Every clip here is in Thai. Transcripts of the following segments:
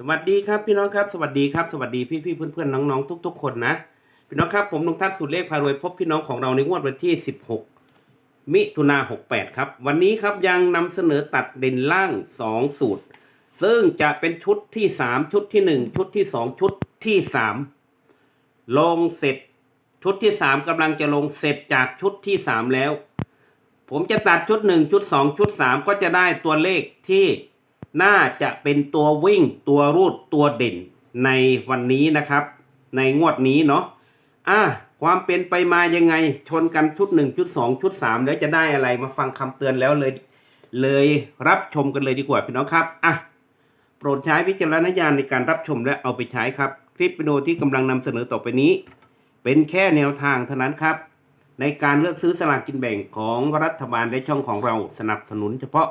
สวัสดีครับพี่น้องครับสวัสดีครับสวัสดีพี่พี่เพื่อนเพื่อนๆน้องๆทุกคนนะ พี่น้องครับผมนงทัศน์สุดเลขพารวยพบพี่น้องของเราในงวดวันที่ 16 มิถุนา68 ครับ วันนี้ครับยังนำเสนอตัดเด่นล่าง 2 สูตร ซึ่งจะเป็นชุดที่ 3 ชุดที่ 1 ชุดที่ 2 ชุดที่ 3 ลงเสร็จ ชุดที่ 3กำลังจะลงเสร็จจากชุดที่ 3 แล้ว ผมจะตัดชุด 1 ชุด 2 ชุด 3 ก็จะได้ตัวเลขที่ น่าจะเป็นตัววิ่งตัวรูดตัวเด่นในวันนี้นะครับ ในงวดนี้เนาะอะความเป็นไปมายังไงชนกันชุด1ชุด2ชุด3แล้วจะได้อะไรมาฟังคำเตือนแล้วเลย เลยรับชมกันเลยดีกว่าพี่น้องครับอะโปรดใช้วิจารณญาณในการรับชมและเอาไปใช้ครับ คลิปวิดีโอที่กำลังนำเสนอต่อไปนี้ เป็นแค่แนวทางเท่านั้นครับ ในการเลือกซื้อสลากกินแบ่งของรัฐบาลและช่องของเราสนับสนุนเฉพาะ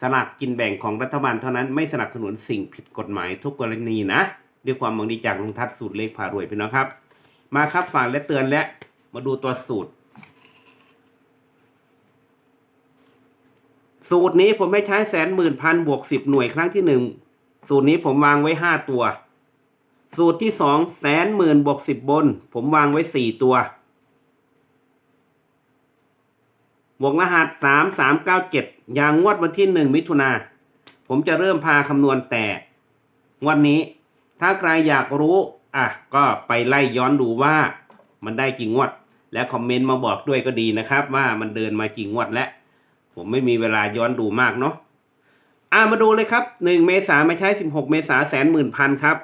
สลากกินแบ่งของรัฐบาลเท่านั้นไม่สนับสนุนสิ่งผิดกฎหมายทุกกรณีนะด้วยความหวังดีจากลุงทัศน์สูตรเลขพารวยพี่น้องครับ มาครับฝากและเตือนและมาดูตัวสูตร สูตรนี้ผมให้ใช้แสนหมื่นพันบวกสิบหน่วยครั้งที่หนึ่งสูตรนี้ผมวางไว้ห้าตัว สูตรที่สองแสนหมื่นบวกสิบบน ผมวางไว้สี่ตัว บ วกรหัสสามสามเก้าเจ็ดอย่างงวดวันที่หนึ่งมิถุนาผมจะเริ่มพาคำนวณแต่วันนี้ ถ้าใครอยากรู้ อะ ก็ไปไล่ย้อนดูว่ามันได้กี่งวด และคอมเมนต์มาบอกด้วยก็ดีนะครับ ว่ามันเดินมากี่งวดแล้ว ผมไม่มีเวลาย้อนดูมากเนาะอ่ามาดูเลยครับหนึ่งเมษามาใช้สิบหกเมษาแสนหมื่นพันครับ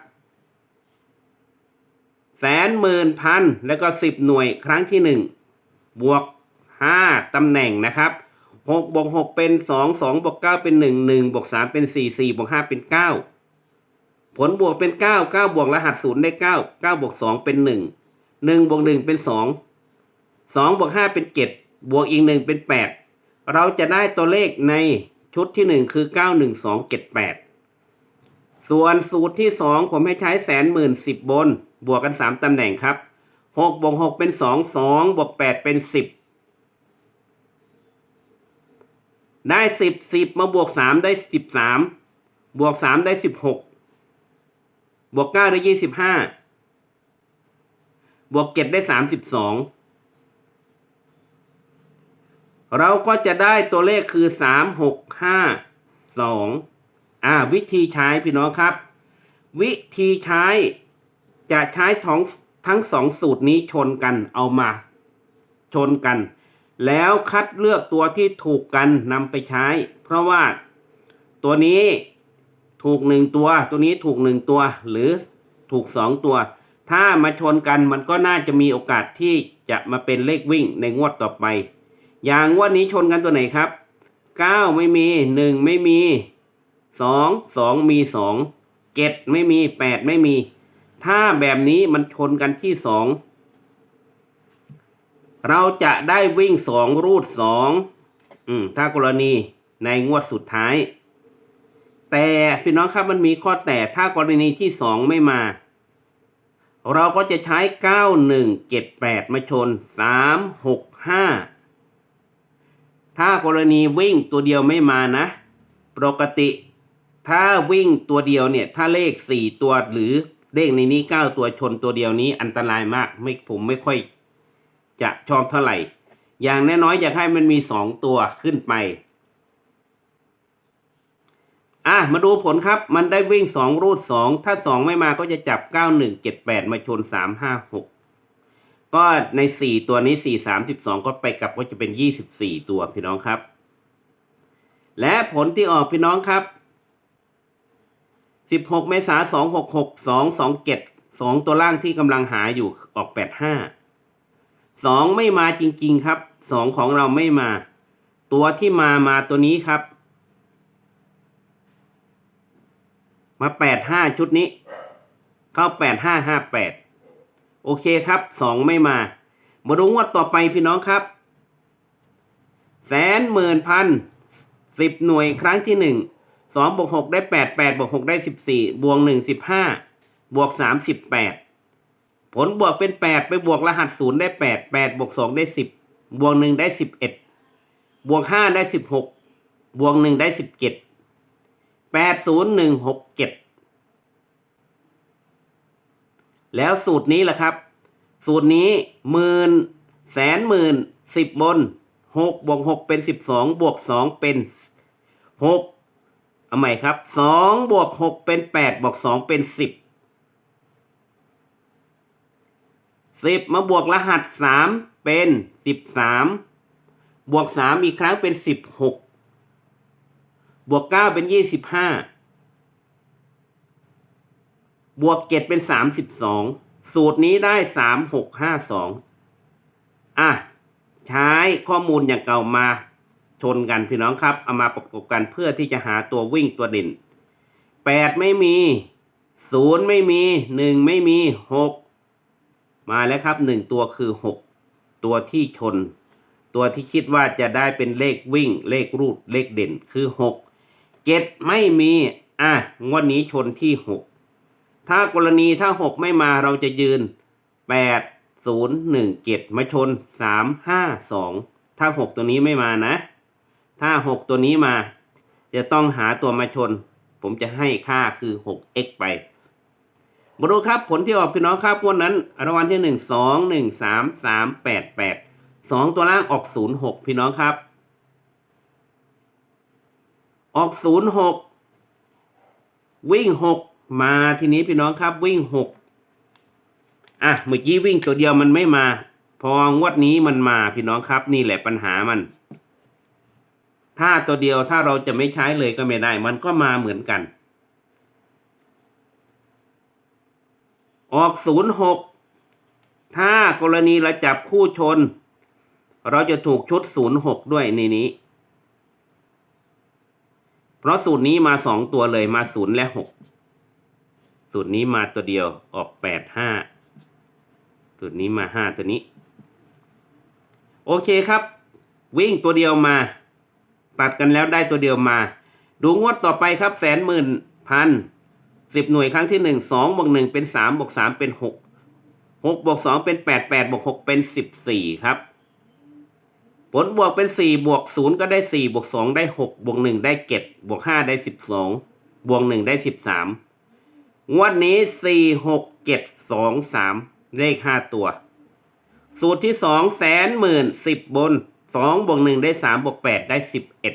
แสนหมื่นพันแล้วก็สิบหน่วยครั้งที่หนึ่งบวก 5ตำแหน่งนะครับ6บวก6เป็น 2 2บวก9เป็น 1 1บวก3เป็น 4 4บวก5เป็น 9 ผลบวกเป็น 9 9บวกรหัส0ได้ 9 9บวก2เป็น 1 1บวก1เป็น 2 2บวก5เป็น 7 บวกอีก 1 เป็น 8 เราจะได้ตัวเลขในชุดที่ 1 คือ 91278 ส่วนสูตรที่ 2 ผมให้ใช้แสนหมื่นสิบบน บวกกัน 3ตำแหน่งครับ6บวก6เป็น 2 2บวก8เป็น 10 ได้สิบสิบมาบวกสามได้สิบสามบวกสามได้สิบหกบวกเก้าได้ยี่สิบห้าบวกเจ็ดได้สามสิบสองเราก็จะได้ตัวเลขคือสามหกห้าสองอ่าวิธีใช้พี่น้องครับ วิธีใช้จะใช้ทั้งทั้งสองสูตรนี้ชนกันเอามา ชนกัน แล้วคัดเลือกตัวที่ถูกกันนำไปใช้ เพราะว่าตัวนี้ถูกหนึ่งตัว ตัวนี้ถูกหนึ่งตัว หรือถูกสองตัว ถ้ามาชนกันมันก็น่าจะมีโอกาสที่จะมาเป็นเลขวิ่งในงวดต่อไป อย่างงวดนี้ชนกันตัวไหนครับเก้าไม่มีหนึ่งไม่มีสองสองมีสองเจ็ดไม่มีแปดไม่มี ถ้าแบบนี้มันชนกันที่สอง เราจะได้วิ่งสองรูดสองถ้ากรณีในงวดสุดท้าย แต่พี่น้องครับมันมีข้อแต่ถ้ากรณีที่สองไม่มา เราก็จะใช้เก้าหนึ่งเจ็ดแปดมาชนสามหกห้าถ้ากรณีวิ่งตัวเดียวไม่มานะ ปกติ ถ้าวิ่งตัวเดียวเนี่ย ถ้าเลขสี่ตัวหรือเลขในนี้เก้าตัวชนตัวเดียวนี้อันตรายมากไม่ผมไม่ค่อย จะชอบเท่าไหร่ อย่างน้อยๆอยากให้มันมีสองตัวขึ้นไป อะ มาดูผลครับ มันได้วิ่งสองรูดสองถ้าสองไม่มาก็จะจับเก้าหนึ่งเจ็ดแปดมาชนสามห้าหกก็ในสี่ตัวนี้สี่สามสิบสองก็ไปกลับก็จะเป็นยี่สิบสี่ตัวพี่น้องครับ และผลที่ออกพี่น้องครับสิบหกเมษาสองหกหกสองสองเจ็ดสองตัวล่างที่กำลังหาอยู่ออกแปดห้า สองไม่มาจริง ๆครับสองของเราไม่มา ตัวที่มามาตัวนี้ครับ มาแปดห้าชุดนี้ เข้าแปดห้าห้าแปดโอเคครับสองไม่มา มาดูงวดต่อไปพี่น้องครับ แสนหมื่นพันสิบหน่วยครั้งที่หนึ่งสองบวกหกได้แปดแปดบวกหกได้สิบสี่บวกหนึ่งสิบห้าบวกสามสิบแปด ผลบวกเป็นแปดไปบวกรหัสศูนย์ได้แปดแปดบวกสองได้สิบบวกหนึ่งได้สิบเอ็ดบวกห้าได้สิบหกบวกหนึ่งได้สิบเจ็ดแปดศูนย์หนึ่งหกเจ็ดแล้วสูตรนี้ล่ะครับ สูตรนี้หมื่นแสนหมื่นสิบบนหกบวกหกเป็นสิบสองบวกสองเป็นหกเอาใหม่ครับสองบวกหกเป็นแปดบวกสองเป็นสิบ สิบมาบวกรหัสสามเป็นสิบสามบวกสามอีกครั้งเป็นสิบหกบวกเก้าเป็นยี่สิบห้าบวกเจ็ดเป็นสามสิบสองสูตรนี้ได้สามหกห้าสองอะ ใช้ข้อมูลอย่างเก่ามาชนกันพี่น้องครับ เอามาประกบกันเพื่อที่จะหาตัววิ่งตัวเด่นแปดไม่มีศูนย์ไม่มีหนึ่งไม่มีหก มาแล้วครับหนึ่งตัวคือหกตัวที่ชน ตัวที่คิดว่าจะได้เป็นเลขวิ่ง เลขรูดเลขเด่นคือหกเจ็ดไม่มีอะงวดนี้ชนที่หกถ้ากรณีถ้าหกไม่มาเราจะยืนแปดศูนย์หนึ่งเจ็ดมาชนสามห้าสองถ้าหกตัวนี้ไม่มานะ ถ้าหกตัวนี้มา จะต้องหาตัวมาชน ผมจะให้ค่าคือหก x ไป มาดูครับผลที่ออกพี่น้องครับวันนั้นรางวัลที่หนึ่งสองหนึ่งสามสามแปดแปดสองตัวล่างออกศูนย์หกพี่น้องครับ ออกศูนย์หกวิ่งหกมาทีนี้พี่น้องครับวิ่งหกอะเมื่อกี้วิ่งตัวเดียวมันไม่มา พองวดนี้มันมาพี่น้องครับ นี่แหละปัญหามัน ถ้าตัวเดียวถ้าเราจะไม่ใช้เลยก็ไม่ได้ มันก็มาเหมือนกัน ออกศูนย์หกถ้ากรณีเราจับคู่ชน เราจะถูกชุดศูนย์หกด้วยในนี้ เพราะสูตรนี้มาสองตัวเลยมาศูนย์และหกสูตรนี้มาตัวเดียวออกแปดห้าตัวนี้มาห้าตัวนี้ โอเคครับ วิ่งตัวเดียวมา ตัดกันแล้วได้ตัวเดียวมา ดูงวดต่อไปครับแสนหมื่นพัน สิบหน่วยครั้งที่หนึ่งสองบวกหนึ่งเป็นสามบวกสามเป็นหกหกบวกสองเป็นแปดแปดบวกหกเป็นสิบสี่ครับ ผลบวกเป็นสี่บวกศูนย์ก็ได้สี่บวกสองได้หกบวกหนึ่งได้เจ็ดบวกห้าได้สิบสองบวกหนึ่งได้สิบสามงวดนี้สี่หกเจ็ดสองสามเลขห้าตัว สูตรที่สองแสนหมื่นสิบบนสองบวกหนึ่งได้สามบวกแปดได้สิบเอ็ด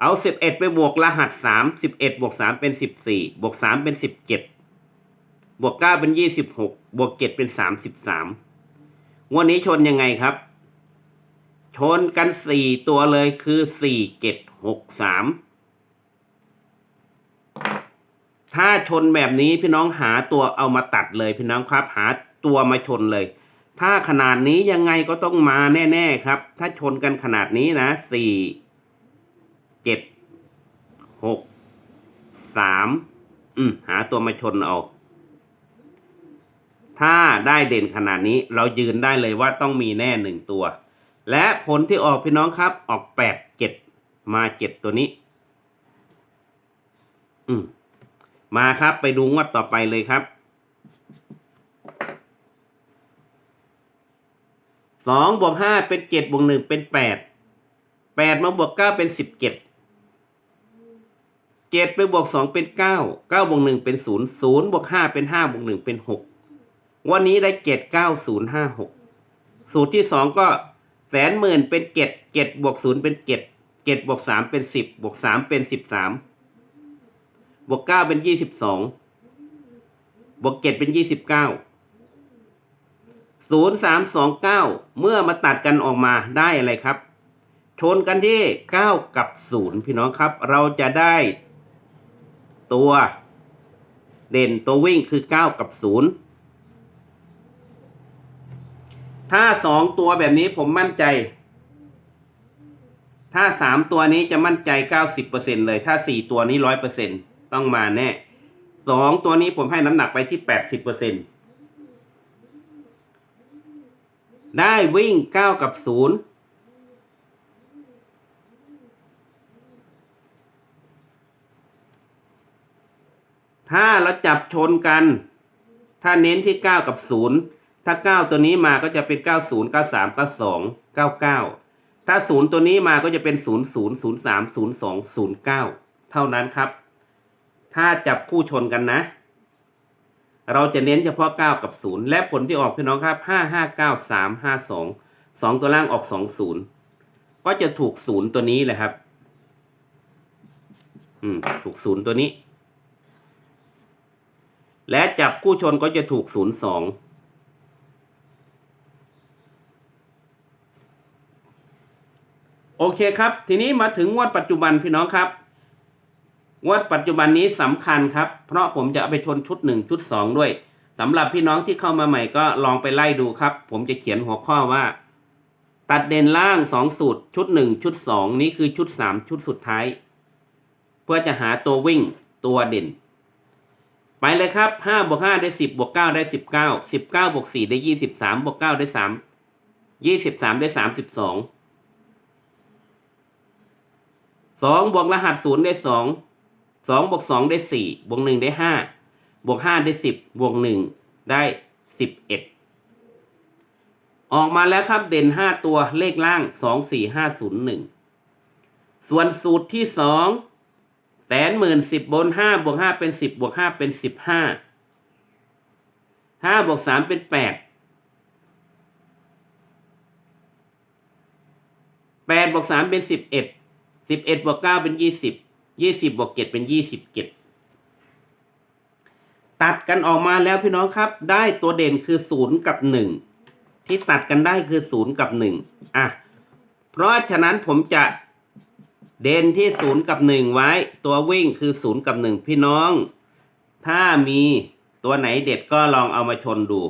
เอาสิบเอ็ดไปบวกรหัสสามสิบเอ็ดบวกสามเป็นสิบสี่บวกสามเป็นสิบเจ็ดบวกเก้าเป็นยี่สิบหกบวกเจ็ดเป็นสามสิบสามวันนี้ชนยังไงครับ ชนกันสี่ตัวเลยคือสี่เจ็ดหกสามถ้าชนแบบนี้พี่น้องหาตัวเอามาตัดเลยพี่น้องครับ หาตัวมาชนเลย ถ้าขนาดนี้ยังไงก็ต้องมาแน่ ๆ ครับ ถ้าชนกันขนาดนี้นะสี่ เจ็ดหกสามอืมหาตัวมาชนเอาถ้าได้เด่นขนาดนี้เรายืนได้เลยว่าต้องมีแน่หนึ่งตัว และผลที่ออกพี่น้องครับ ออกแปดเจ็ดมาเจ็ดตัวนี้ อืมมาครับไปดูงวดต่อไปเลยครับสองบวกห้าเป็นเจ็ดบวกหนึ่งเป็นแปดแปดมาบวกเก้าเป็นสิบเจ็ด เจ็ดไปบวกสองเป็นเก้าเก้าบวกหนึ่งเป็นศูนย์ศูนย์บวกห้าเป็นห้าบวกหนึ่งเป็นหกวันนี้ได้เจ็ดเก้าศูนย์ห้าหกสูตรที่สองก็แสนหมื่นเป็นเจ็ดเจ็ดบวกศูนย์เป็นเจ็ดเจ็ดบวกสามเป็นสิบบวกสามเป็นสิบสามบวกเก้าเป็นยี่สิบสองบวกเจ็ดเป็นยี่สิบเก้าศูนย์สามสองเก้าเมื่อมาตัดกันออกมาได้อะไรครับ ชนกันที่เก้ากับศูนย์พี่น้องครับ เราจะได้ ตัว เด่นตัววิ่งคือ 9 กับ 0 ถ้า 2 ตัวแบบนี้ผมมั่นใจ ถ้า 3 ตัวนี้จะมั่นใจ 90%เลย ถ้า 4 ตัวนี้ 100%ต้องมาแน่ 2 ตัวนี้ผมให้น้ำหนักไปที่ 80%ได้วิ่ง 9 กับ 0 ถ้าเราจับชนกัน ถ้าเน้นที่เก้ากับศูนย์ถ้าเก้าตัวนี้มาก็จะเป็นเก้าศูนย์เก้าสามเก้าสองเก้าเก้าถ้าศูนย์ตัวนี้มาก็จะเป็นศูนย์ศูนย์ศูนย์สามศูนย์สองศูนย์เก้าเท่านั้นครับ ถ้าจับคู่ชนกันนะ เราจะเน้นเฉพาะ 9 กับ 0 และผลที่ออกพี่น้องครับ 5 5 9 3 5 2 2 ตัวล่างออก 2 0 ก็จะถูก 0 ตัวนี้แหละครับ อืม ถูก 0 ตัวนี้ และจับคู่ชนก็จะถูก 0 2 โอเคครับ ทีนี้มาถึงงวดปัจจุบันพี่น้องครับ งวดปัจจุบันนี้สำคัญครับ เพราะผมจะเอาไปชนชุดหนึ่งชุดสองด้วยสำหรับพี่น้องที่เข้ามาใหม่ก็ลองไปไล่ดูครับ ผมจะเขียนหัวข้อว่า ตัดเด่นล่างสองสูตร ชุดหนึ่งชุดสองนี้คือชุดสามชุดสุดท้าย เพื่อจะหาตัววิ่งตัวเด่น ไปเลยครับห้าบวกห้าได้สิบบวกเก้าได้สิบเก้าสิบเก้าบวกสี่ได้ยี่สิบสามบวกเก้าได้สามยี่สิบสามได้สามสิบสองสองบวกรหัสศูนย์ได้สองสองบวกสองได้สี่บวกหนึ่งได้ห้าบวกห้าได้สิบบวกหนึ่งได้สิบเอ็ดออกมาแล้วครับเด่นห้าตัวเลขล่างสองสี่ห้าศูนย์หนึ่งส่วนสูตรที่สอง แสนหมื่นสิบบนห้าบวกห้าเป็นสิบบวกห้าเป็นสิบห้าห้าบวกสามเป็นแปดแปดบวกสามเป็นสิบเอ็ดสิบเอ็ดบวกเก้าเป็นยี่สิบยี่สิบบวกเจ็ดเป็นยี่สิบเจ็ดตัดกันออกมาแล้วพี่น้องครับ ได้ตัวเด่นคือศูนย์กับหนึ่งที่ตัดกันได้คือศูนย์กับหนึ่งอะเพราะฉะนั้นผมจะ เด่นที่ศูนย์กับหนึ่งไว้ ตัววิ่งคือศูนย์กับหนึ่งพี่น้อง ถ้ามีตัวไหนเด็ดก็ลองเอามาชนดู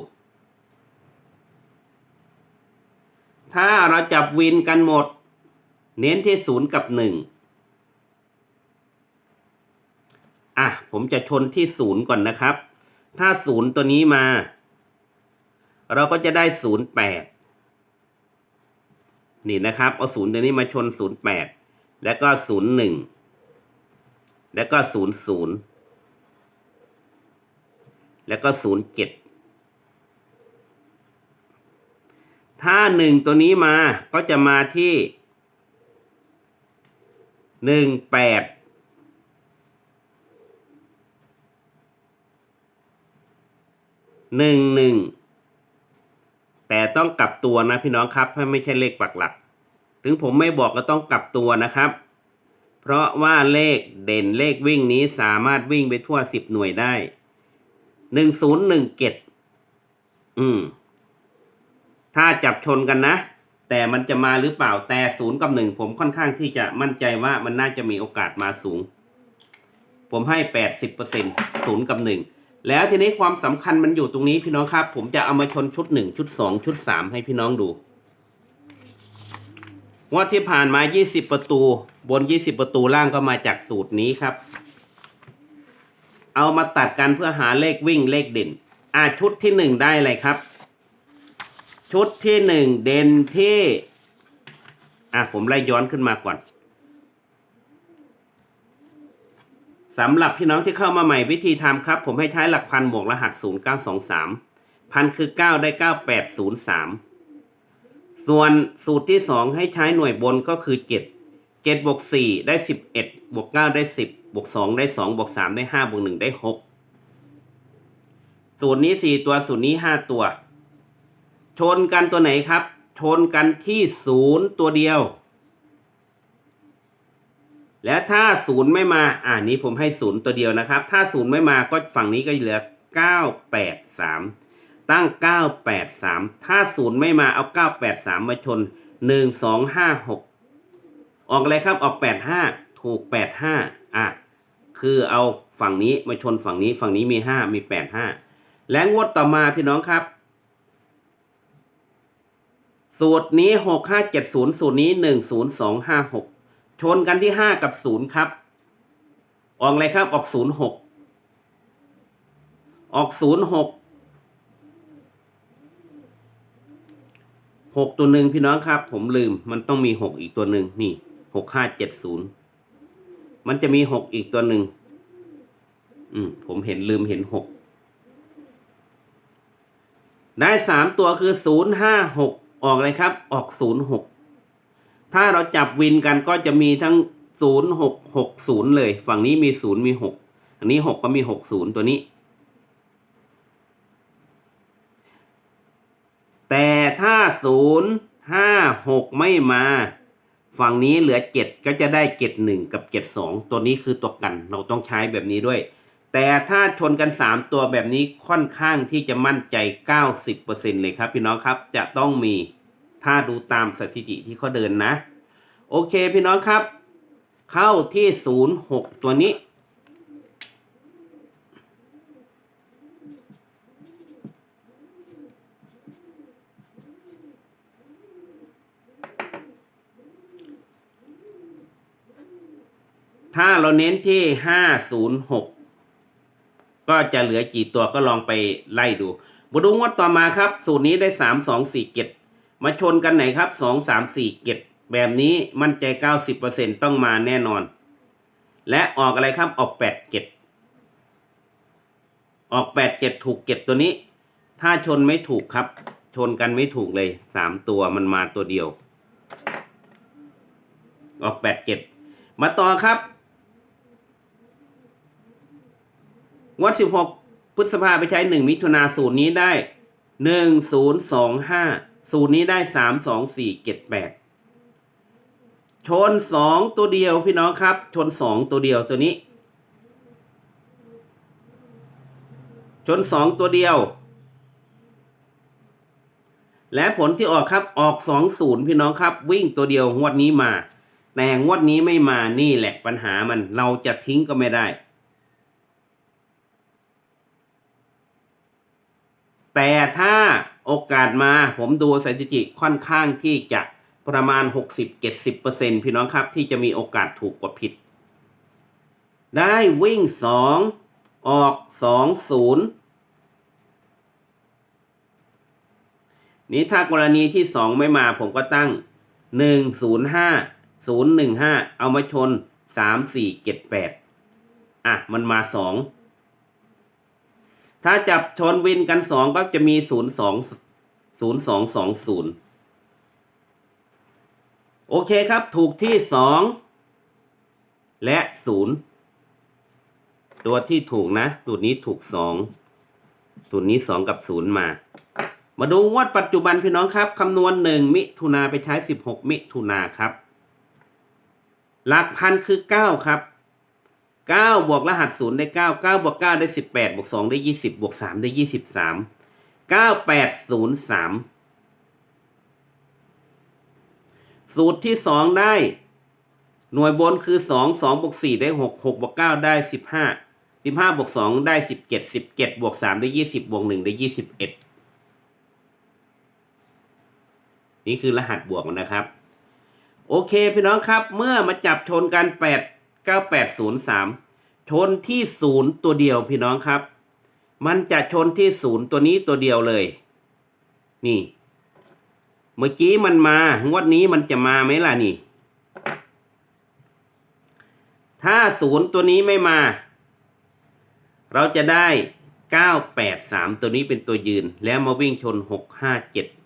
ถ้าเราจับวินกันหมด เน้นที่ศูนย์กับหนึ่งอะ ผมจะชนที่ศูนย์ก่อนนะครับ ถ้าศูนย์ตัวนี้มา เราก็จะได้ศูนย์แปดนี่นะครับ เอาศูนย์ตัวนี้มาชนศูนย์แปด แล้วก็ศูนย์หนึ่งแล้วก็ศูนย์ศูนย์แล้วก็ศูนย์เจ็ดถ้าหนึ่งตัวนี้มาก็จะมาที่หนึ่งแปดหนึ่งหนึ่งแต่ต้องกลับตัวนะพี่น้องครับให้ไม่ใช่เลขปักหลัก ถึงผมไม่บอกก็ต้องกลับตัวนะครับ เพราะว่าเลขเด่นเลขวิ่งนี้สามารถวิ่งไปทั่วสิบหน่วยได้หนึ่งศูนย์หนึ่งเจ็ดอืม ถ้าจับชนกันนะ แต่มันจะมาหรือเปล่าแต่ศูนย์กับหนึ่งผมค่อนข้างที่จะมั่นใจว่ามันน่าจะมีโอกาสมาสูง ผมให้แปดสิบเปอร์เซ็นศูนย์กับหนึ่งแล้วทีนี้ความสำคัญมันอยู่ตรงนี้พี่น้องครับ ผมจะเอามาชนชุดหนึ่งชุดสองชุดสามให้พี่น้องดู งวดที่ผ่านมา 20 ประตู บน 20 ประตูล่างก็มาจากสูตรนี้ครับ เอามาตัดกันเพื่อหาเลขวิ่งเลขเด่น อ่าชุดที่หนึ่งได้เลยครับ ชุดที่หนึ่งเด่นที่ อะผมไล่ย้อนขึ้นมาก่อนสำหรับพี่น้องที่เข้ามาใหม่วิธีทำครับ ผมให้ใช้หลักพันบวกรหัส 0923 พันคือ 9 ได้ 9803 ส่วนสูตรที่สองให้ใช้หน่วยบนก็คือเจ็ดเจ็ดบวกสี่ได้สิบเอ็ดบวกเก้าได้สิบบวกสองได้สองบวกสามได้ห้าบวกหนึ่งได้หกสูตรนี้สี่ตัวสูตรนี้ห้าตัว ชนกันตัวไหนครับ ชนกันที่ศูนย์ตัวเดียว และถ้าศูนย์ไม่มาอ่านี้ผมให้ศูนย์ตัวเดียวนะครับ ถ้าศูนย์ไม่มาก็ฝั่งนี้ก็เหลือเก้าแปดสาม ตั้ง 983 ถ้าศูนย์ไม่มาเอา 983 มาชน 1 2 5 6 ออกอะไรครับออก 85 ถูก 85 อะ คือเอาฝั่งนี้มาชนฝั่งนี้ฝั่งนี้มี 5 มี 85 และงวดต่อมาพี่น้องครับ สูตรนี้ 6570 สูตรนี้ 10256 ชนกันที่ 5 กับ 0 ครับ ออกอะไรครับออก 06 ออก 06 หกตัวหนึ่งพี่น้องครับ ผมลืมมันต้องมีหกอีกตัวหนึ่งนี่หกห้าเจ็ดศูนย์มันจะมีหกอีกตัวหนึ่งอืมผมเห็นลืมเห็นหกได้สามตัวคือศูนย์ห้าหกออกเลยครับ ออกศูนย์หกถ้าเราจับวินกันก็จะมีทั้งศูนย์หกหกศูนย์เลย ฝั่งนี้มีศูนย์มีหกอันนี้หกก็มีหกศูนย์ตัวนี้ ศูนย์ห้าหกไม่มา ฝั่งนี้เหลือเจ็ดก็จะได้เจ็ดหนึ่งกับเจ็ดสองตัวนี้คือตัวกันเราต้องใช้แบบนี้ด้วย แต่ถ้าชนกันสามตัวแบบนี้ค่อนข้างที่จะมั่นใจเก้าสิบเปอร์เซ็นเลยครับ พี่น้องครับจะต้องมีถ้าดูตามสถิติที่เขาเดินนะ โอเคพี่น้องครับ เข้าที่ศูนย์หกตัวนี้ ถ้าเราเน้นที่ห้าศูนย์หกก็จะเหลือกี่ตัวก็ลองไปไล่ดูมาดูงวดต่อมาครับ สูตรนี้ได้สามสองสี่เจ็ดมาชนกันไหนครับสองสามสี่เจ็ดแบบนี้มั่นใจเก้าสิบเปอร์เซ็นต้องมาแน่นอน และออกอะไรครับออกแปดเจ็ดออกแปดเจ็ดถูกเจ็ดตัวนี้ ถ้าชนไม่ถูกครับ ชนกันไม่ถูกเลยสามตัวมันมาตัวเดียว ออกแปดเจ็ดมาต่อครับ งวดสิบหกพฤษภาไปใช้หนึ่งมิถุนาสูตรนี้ได้หนึ่งศูนย์สองห้าสูตรนี้ได้สามสองสี่เจ็ดแปดชนสองตัวเดียวพี่น้องครับ ชนสองตัวเดียวตัวนี้ ชนสองตัวเดียว และผลที่ออกครับออกสองศูนย์พี่น้องครับ วิ่งตัวเดียวงวดนี้มา แต่งวดนี้ไม่มานี่แหละปัญหามันเราจะทิ้งก็ไม่ได้ แต่ถ้าโอกาสมาผมดูสถิติค่อนข้างที่จะประมาณ 60-70%พี่น้องครับ ที่จะมีโอกาสถูกกว่าผิด ได้วิ่ง 2 ออก 2 0 นี้ถ้ากรณีที่ 2 ไม่มาผมก็ตั้ง 105 015 เอามาชน 3 4 7 8 อะ มันมา 2 ถ้าจับชนวินกันสองก็จะมีศูนย์สองศูนย์สองสองศูนย์โอเคครับ ถูกที่สองและศูนย์ตัวที่ถูกนะสูตรนี้ถูกสองสูตรนี้สองกับศูนย์มา มาดูงวดปัจจุบันพี่น้องครับคำนวณหนึ่งมิถุนาไปใช้สิบหกมิถุนาครับ หลักพันคือเก้าครับ เก้าบวกรหัสศูนย์ได้เก้าเก้าบวกเก้าได้สิบแปดบวกสองได้ยี่สิบบวกสามได้ยี่สิบสามเก้าแปดศูนย์สามสูตรที่สองได้ หน่วยบนคือสองสองบวกสี่ได้หกหกบวกเก้าได้สิบห้าสิบห้าบวกสองได้สิบเจ็ดสิบเจ็ดบวกสามได้ยี่สิบบวกหนึ่งได้ยี่สิบเอ็ดนี่คือรหัสบวกนะครับ โอเคพี่น้องครับ เมื่อมาจับชนกันแปด 9803 ชนที่ศูนย์ตัวเดียวพี่น้องครับ มันจะชนที่ศูนย์ตัวนี้ตัวเดียวเลย นี่ เมื่อกี้มันมางวดนี้มันจะมาไหมล่ะนี่ ถ้าศูนย์ตัวนี้ไม่มา เราจะได้ 983 ตัวนี้เป็นตัวยืน แล้วมาวิ่งชน 657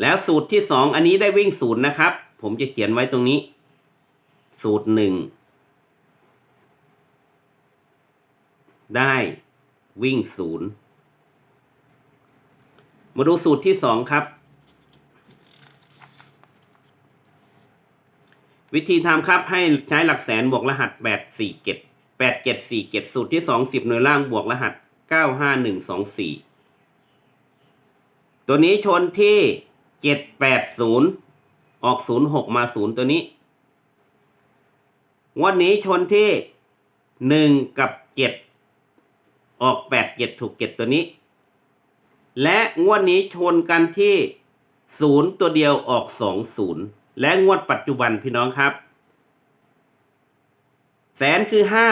แล้วสูตรที่สองอันนี้ได้วิ่งศูนย์นะครับ ผมจะเขียนไว้ตรงนี้ สูตรหนึ่งได้วิ่งศูนย์มาดูสูตรที่สองครับ วิธีทำครับให้ใช้หลักแสนบวกรหัสแปดสี่เจ็ดแปดเจ็ดสี่เจ็ดสูตรที่สองสิบหน่วยล่างบวกรหัสเก้าห้าหนึ่งสองสี่ตัวนี้ชนที่ เจ็ดแปดศูนย์ออกศูนย์หกมาศูนย์ตัวนี้งวันนี้ชนที่หนึ่งกับเจ็ดออกแปดเจ็ดถูกเจ็ดตัวนี้ และงวดนี้ชนกันที่ศูนย์ตัวเดียวออกสองศูนย์และงวดปัจจุบันพี่น้องครับ แสนคือห้า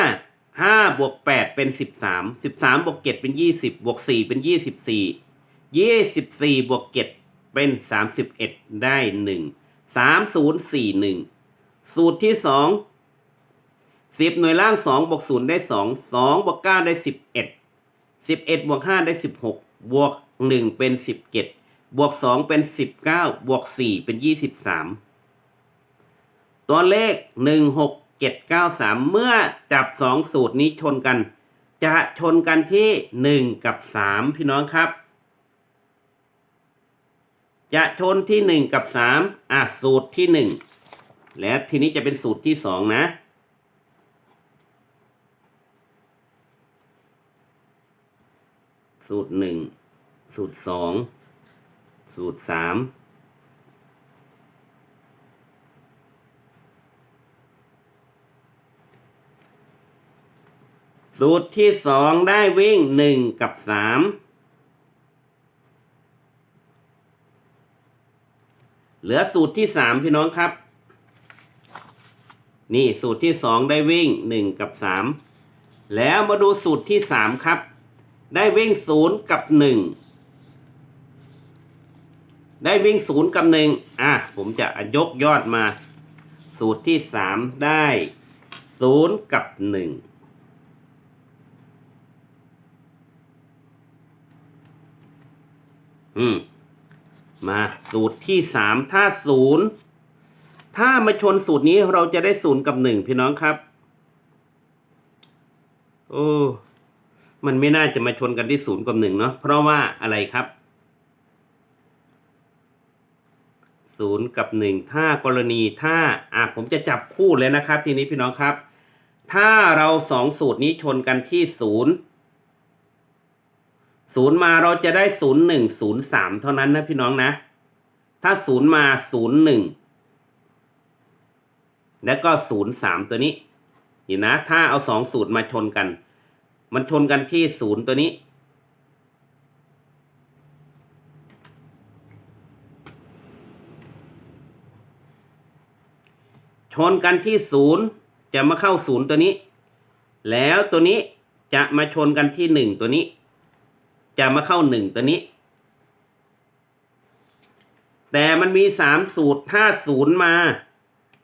ห้าบวกแปดเป็นสิบสามสิบสามบวกเจ็ดเป็นยี่สิบบวกสี่เป็นยี่สิบสี่ยี่สิบสี่บวกเจ็ด เป็นสามสิบเอ็ดได้หนึ่งสามศูนย์สี่หนึ่งสูตรที่สองสิบหน่วยล่างสองบวกศูนย์ได้สองสองบวกเก้าได้สิบเอ็ดสิบเอ็ดบวกห้าได้สิบหกบวกหนึ่งเป็นสิบเจ็ดบวกสองเป็นสิบเก้าบวกสี่เป็นยี่สิบสามตัวเลขหนึ่งหกเจ็ดเก้าสามเมื่อจับสองสูตรนี้ชนกัน จะชนกันที่หนึ่งกับสามพี่น้องครับ จะชนที่หนึ่งกับสามอะสูตรที่หนึ่งและทีนี้จะเป็นสูตรที่สองนะสูตรหนึ่งสูตรสองสูตรสามสูตรที่สองได้วิ่งหนึ่งกับสาม เหลือสูตรที่สามพี่น้องครับ นี่สูตรที่สองได้วิ่งหนึ่งกับสามแล้วมาดูสูตรที่สามครับ ได้วิ่งศูนย์กับหนึ่งได้วิ่งศูนย์กับหนึ่งอะผมจะยกยอดมา สูตรที่สามได้ศูนย์กับหนึ่งอืม มาสูตรที่สามถ้าศูนย์ถ้ามาชนสูตรนี้เราจะได้ศูนย์กับหนึ่งพี่น้องครับ โอ้มันไม่น่าจะมาชนกันที่ศูนย์กับหนึ่งเนาะเพราะว่าอะไรครับศูนย์กับหนึ่งถ้ากรณีถ้าอะผมจะจับคู่เลยนะครับ ทีนี้พี่น้องครับ ถ้าเราสองสูตรนี้ชนกันที่ศูนย์ ศูนย์มาเราจะได้ศูนย์หนึ่งศูนย์สามเท่านั้นนะพี่น้องนะ ถ้าศูนย์มาศูนย์หนึ่งแล้วก็ศูนย์สามตัวนี้เห็นนะ ถ้าเอาสองสูตรมาชนกัน มันชนกันที่ศูนย์ตัวนี้ ชนกันที่ศูนย์จะมาเข้าศูนย์ตัวนี้ แล้วตัวนี้จะมาชนกันที่หนึ่งตัวนี้ จะมาเข้าหนึ่งตัวนี้ แต่มันมีสามสูตรถ้าศูนย์มา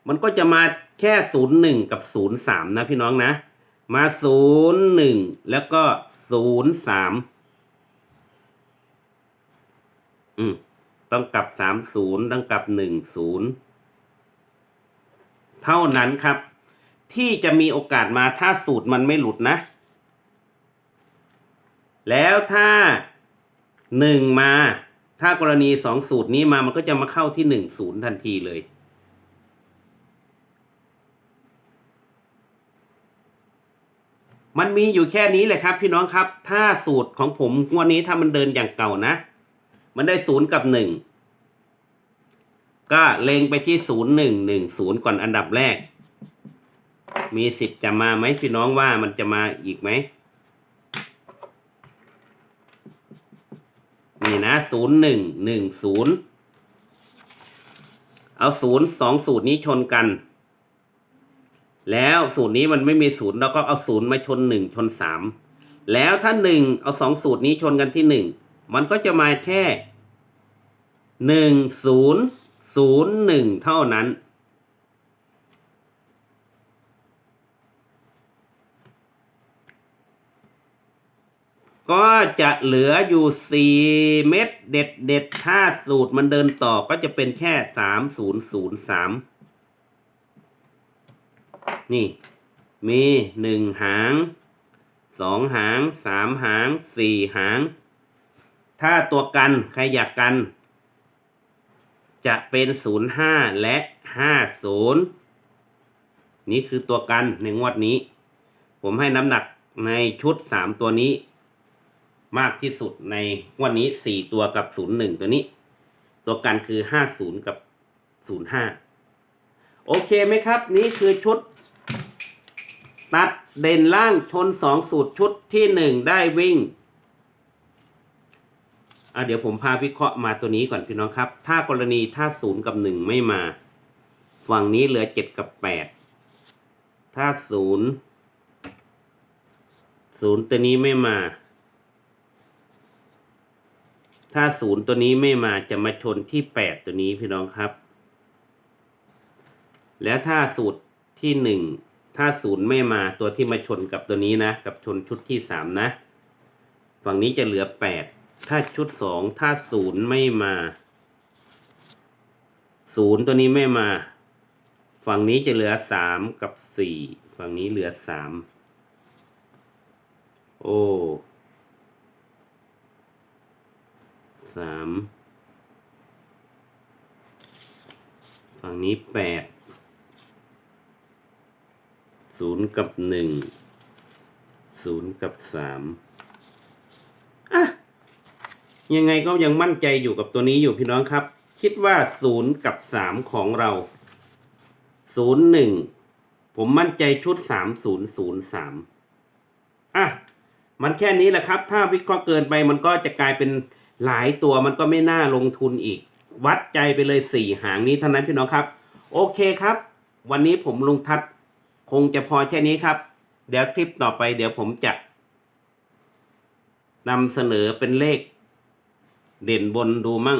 มันก็จะมาแค่ศูนย์หนึ่งกับศูนย์สามนะพี่น้องนะ มาศูนย์หนึ่งแล้วก็ศูนย์สามอืมต้องกลับสามศูนย์ต้องกลับหนึ่งศูนย์เท่านั้นครับ ที่จะมีโอกาสมาถ้าสูตรมันไม่หลุดนะ แล้วถ้าหนึ่งมา ถ้ากรณีสองสูตรนี้มามันก็จะมาเข้าที่หนึ่งศูนย์ทันทีเลย มันมีอยู่แค่นี้แหละครับ พี่น้องครับ ถ้าสูตรของผมวันนี้ถ้ามันเดินอย่างเก่านะ มันได้ศูนย์กับหนึ่งก็เล็งไปที่ศูนย์หนึ่งหนึ่งศูนย์ก่อนอันดับแรก มีสิทธิ์จะมาไหมพี่น้องว่ามันจะมาอีกไหม นี่นะศูนย์หนึ่งหนึ่งศูนย์เอาศูนย์สองสูตรนี้ชนกัน แล้วสูตรนี้มันไม่มีศูนย์เราก็เอาศูนย์มาชนหนึ่งชนสามแล้วถ้าหนึ่งเอาสองสูตรนี้ชนกันที่หนึ่งมันก็จะมาแค่หนึ่งศูนย์ศูนย์หนึ่งเท่านั้น ก็จะเหลืออยู่สี่เม็ดเด็ดเด็ดถ้าสูตรมันเดินต่อก็จะเป็นแค่สามศูนย์ศูนย์สามนี่ มีหนึ่งหางสองหางสามหางสี่หาง ถ้าตัวกัน ใครอยากกัน จะเป็นศูนย์ห้าและห้าศูนย์นี่คือตัวกันในงวดนี้ ผมให้น้ำหนักในชุดสามตัวนี้ มากที่สุดในวันนี้สี่ตัวกับศูนย์หนึ่งตัวนี้ ตัวกันคือห้าศูนย์กับศูนย์ห้าโอเคไหมครับ นี่คือชุด ตัดเด่นล่างชนสองสูตรชุดที่หนึ่งได้วิ่งอะเดี๋ยวผมพาวิเคราะห์มาตัวนี้ก่อนพี่น้องครับ ถ้ากรณีถ้าศูนย์กับหนึ่งไม่มา ฝั่งนี้เหลือเจ็ดกับแปดถ้าศูนย์ศูนย์ตัวนี้ไม่มา ถ้าศูนย์ตัวนี้ไม่มาจะมาชนที่แปดตัวนี้พี่น้องครับ แล้วถ้าสูตรที่หนึ่งถ้าศูนย์ไม่มาตัวที่มาชนกับตัวนี้นะ กับชนชุดที่สามนะ ฝั่งนี้จะเหลือแปดถ้าชุดสองถ้าศูนย์ไม่มาศูนย์ตัวนี้ไม่มา ฝั่งนี้จะเหลือสามกับสี่ฝั่งนี้เหลือสามโอ้ สามฝั่งนี้แปดศูนย์กับหนึ่งศูนย์กับสามอะ ยังไงก็ยังมั่นใจอยู่กับตัวนี้อยู่พี่น้องครับ คิดว่าศูนย์กับสามของเราศูนย์หนึ่งผมมั่นใจชุดสามศูนย์ศูนย์สามอะ มันแค่นี้แหละครับ ถ้าวิเคราะห์เกินไปมันก็จะกลายเป็น หลายตัวมันก็ไม่น่าลงทุนอีก วัดใจไปเลยสี่หางนี้เท่านั้นพี่น้องครับ โอเคครับ วันนี้ผมลุงทัศคงจะพอแค่นี้ครับ เดี๋ยวคลิปต่อไป เดี๋ยวผมจะนำเสนอเป็นเลข เด่นบนดูมั่ง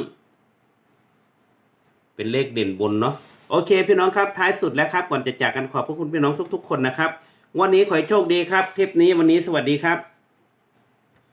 เป็นเลขเด่นบนเนาะโอเค พี่น้องครับท้ายสุดแล้วครับก่อนจะจากกันขอบพระคุณพี่น้องทุก ๆ คนนะครับ วันนี้ขอให้โชคดีครับ คลิปนี้วันนี้สวัสดีครับ